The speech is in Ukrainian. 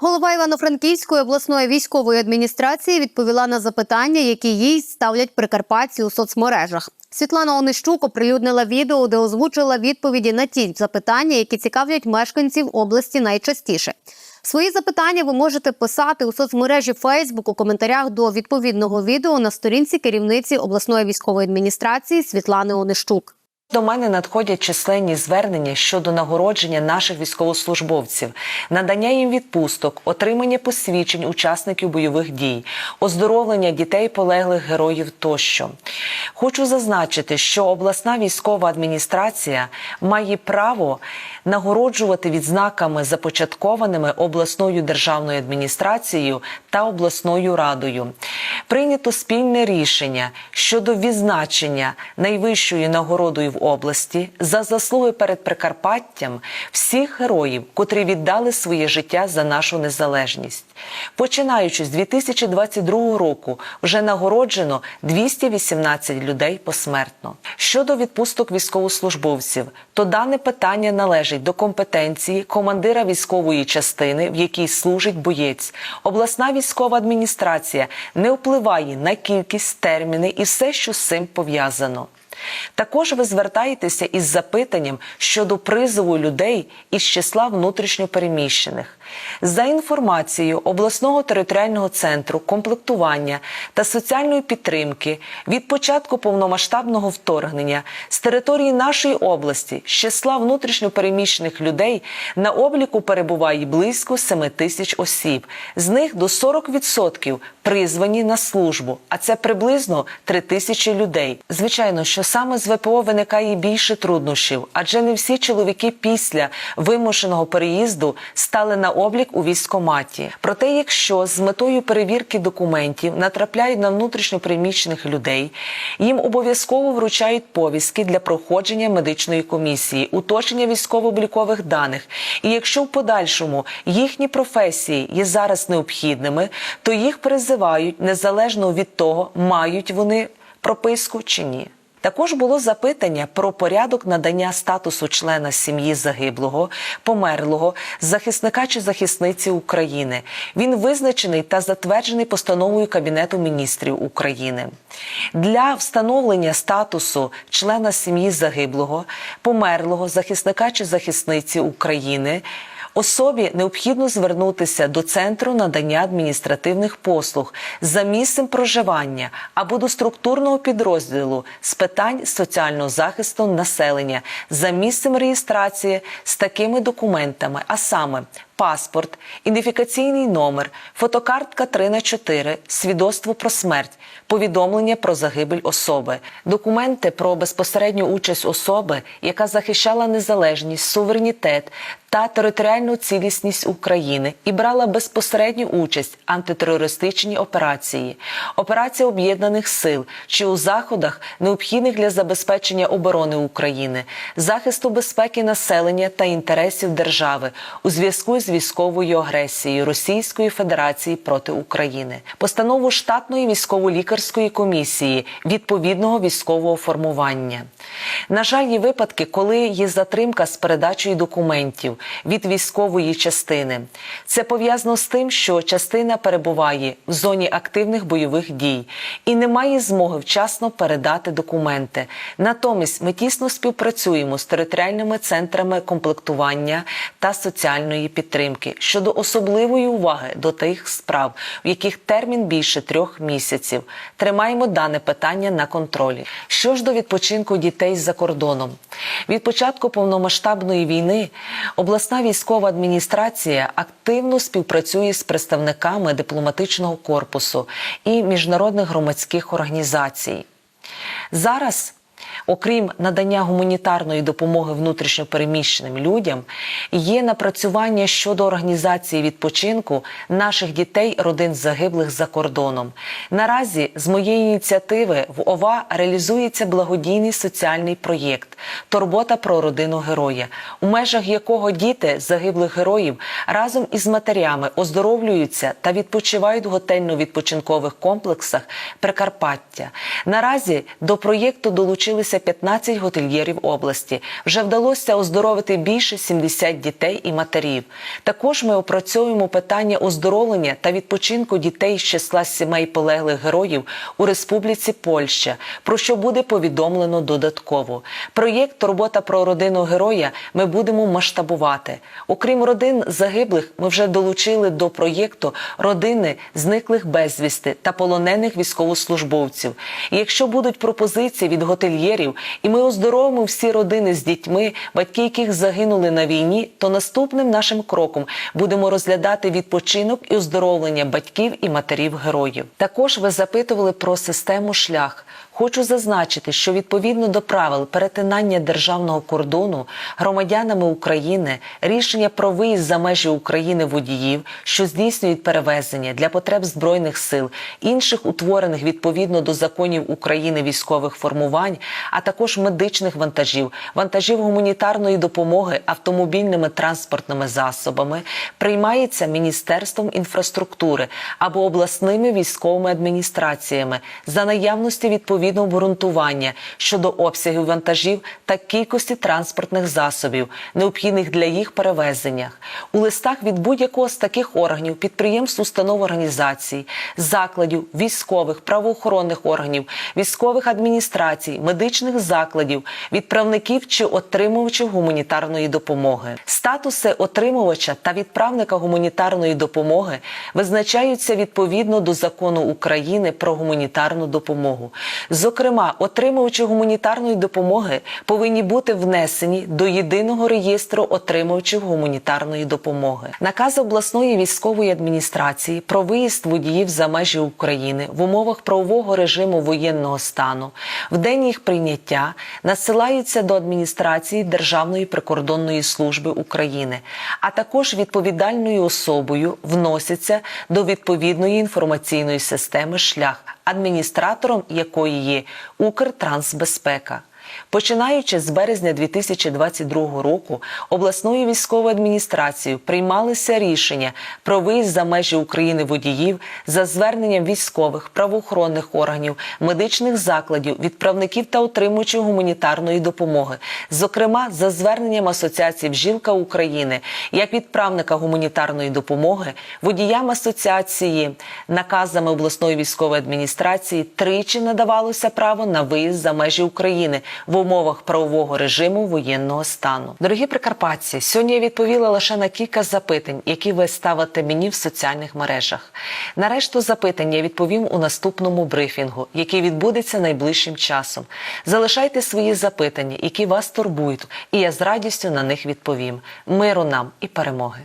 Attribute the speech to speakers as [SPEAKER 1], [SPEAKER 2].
[SPEAKER 1] Голова Івано-Франківської обласної військової адміністрації відповіла на запитання, які їй ставлять прикарпатці у соцмережах. Світлана Онищук оприлюднила відео, де озвучила відповіді на ті запитання, які цікавлять мешканців області найчастіше. Свої запитання ви можете писати у соцмережі Facebook у коментарях до відповідного відео на сторінці керівниці обласної військової адміністрації Світлани Онищук.
[SPEAKER 2] До мене надходять численні звернення щодо нагородження наших військовослужбовців, надання їм відпусток, отримання посвідчень учасників бойових дій, оздоровлення дітей полеглих героїв тощо. Хочу зазначити, що обласна військова адміністрація має право нагороджувати відзнаками, започаткованими обласною державною адміністрацією та обласною радою. Прийнято спільне рішення щодо відзначення найвищою нагородою в області за заслуги перед Прикарпаттям всіх героїв, котрі віддали своє життя за нашу незалежність. Починаючи з 2022 року, вже нагороджено 218 людей посмертно. Щодо відпусток військовослужбовців, то дане питання належить до компетенції командира військової частини, в якій служить боєць. Обласна військова адміністрація не впливає на кількість, терміни і все, що з цим пов'язано. Також ви звертаєтеся із запитанням щодо призову людей із числа внутрішньопереміщених. За інформацією обласного територіального центру комплектування та соціальної підтримки від початку повномасштабного вторгнення з території нашої області з числа внутрішньопереміщених людей на обліку перебуває близько 7 тисяч осіб. З них до 40% призвані на службу, а це приблизно 3 тисячі людей. Звичайно, що саме з ВПО виникає більше труднощів, адже не всі чоловіки після вимушеного переїзду стали на облік у військкоматі. Проте, якщо з метою перевірки документів натрапляють на внутрішньопереміщених людей, їм обов'язково вручають повістки для проходження медичної комісії, уточнення військово-облікових даних. І якщо в подальшому їхні професії є зараз необхідними, то їх призивають незалежно від того, мають вони прописку чи ні. Також було запитання про порядок надання статусу члена сім'ї загиблого, померлого, захисника чи захисниці України. Він визначений та затверджений постановою Кабінету міністрів України. Для встановлення статусу члена сім'ї загиблого, померлого, захисника чи захисниці України. Особі необхідно звернутися до центру надання адміністративних послуг за місцем проживання або до структурного підрозділу з питань соціального захисту населення за місцем реєстрації з такими документами, а саме паспорт, ідентифікаційний номер, фотокартка 3 на 4, свідоцтво про смерть, повідомлення про загибель особи, документи про безпосередню участь особи, яка захищала незалежність, суверенітет та територіальну цілісність України і брала безпосередню участь в антитерористичній операції, операція об'єднаних сил чи у заходах, необхідних для забезпечення оборони України, захисту безпеки населення та інтересів держави у зв'язку з військовою агресією Російської Федерації проти України, постанову штатної військово-лікарської комісії відповідного військового формування. На жаль, є випадки, коли є затримка з передачею документів від військової частини. Це пов'язано з тим, що частина перебуває в зоні активних бойових дій і не має змоги вчасно передати документи. Натомість ми тісно співпрацюємо з територіальними центрами комплектування та соціальної підтримки щодо особливої уваги до тих справ, в яких термін більше трьох місяців. Тримаємо дане питання на контролі. Що ж до відпочинку дітей за кордоном, від початку повномасштабної війни обласна військова адміністрація активно співпрацює з представниками дипломатичного корпусу і міжнародних громадських організацій. Зараз Окрім надання гуманітарної допомоги внутрішньопереміщеним людям, є напрацювання щодо організації відпочинку наших дітей, родин загиблих за кордоном. Наразі з моєї ініціативи в ОВА реалізується благодійний соціальний проєкт Турбота про родину героя, у межах якого діти загиблих героїв разом із матерями оздоровлюються та відпочивають в готельно-відпочинкових комплексах Прикарпаття. Наразі до проєкту долучилися залишилося 15 готельєрів області. Вже вдалося оздоровити більше 70 дітей і матерів. Також ми опрацьовуємо питання оздоровлення та відпочинку дітей з числа сімей полеглих героїв у Республіці Польща, про що буде повідомлено додатково. Проєкт Турбота про родину героя ми будемо масштабувати. Окрім родин загиблих, ми вже долучили до проєкту родини зниклих безвісти та полонених військовослужбовців. І якщо будуть пропозиції від готельєрів, і ми оздоровимо всі родини з дітьми, батьки яких загинули на війні, то наступним нашим кроком будемо розглядати відпочинок і оздоровлення батьків і матерів героїв. Також ви запитували про систему шлях. Хочу зазначити, що відповідно до правил перетинання державного кордону громадянами України рішення про виїзд за межі України водіїв, що здійснюють перевезення для потреб збройних сил, інших утворених відповідно до законів України військових формувань, а також медичних вантажів, вантажів гуманітарної допомоги автомобільними транспортними засобами, приймається Міністерством інфраструктури або обласними військовими адміністраціями за наявності відповідного обґрунтування щодо обсягів вантажів та кількості транспортних засобів, необхідних для їх перевезення. У листах від будь-якого з таких органів, підприємств, установ організацій, закладів, військових, правоохоронних органів, військових адміністрацій, медичних закладів, відправників чи отримувачів гуманітарної допомоги. Статуси отримувача та відправника гуманітарної допомоги визначаються відповідно до закону України про гуманітарну допомогу. Зокрема, отримувачі гуманітарної допомоги повинні бути внесені до єдиного реєстру отримувачів гуманітарної допомоги. Наказ обласної військової адміністрації про виїзд водіїв за межі України в умовах правового режиму воєнного стану в день їх прийняття надсилаються до адміністрації Державної прикордонної служби України, а також відповідальною особою вносяться до відповідної інформаційної системи шлях, адміністратором якої є Укртрансбезпека. Починаючи з березня 2022 року, обласною військовою адміністрацією приймалися рішення про виїзд за межі України водіїв за зверненням військових, правоохоронних органів, медичних закладів, відправників та отримувачів гуманітарної допомоги, зокрема за зверненням Асоціації Вжилка України як відправника гуманітарної допомоги, водіям асоціації наказами обласної військової адміністрації тричі надавалося право на виїзд за межі України в умовах правового режиму воєнного стану. Дорогі прикарпатці, сьогодні я відповіла лише на кілька запитань, які ви ставите мені в соціальних мережах. На решту запитань я відповім у наступному брифінгу, який відбудеться найближчим часом. Залишайте свої запитання, які вас турбують, і я з радістю на них відповім. Миру нам і перемоги!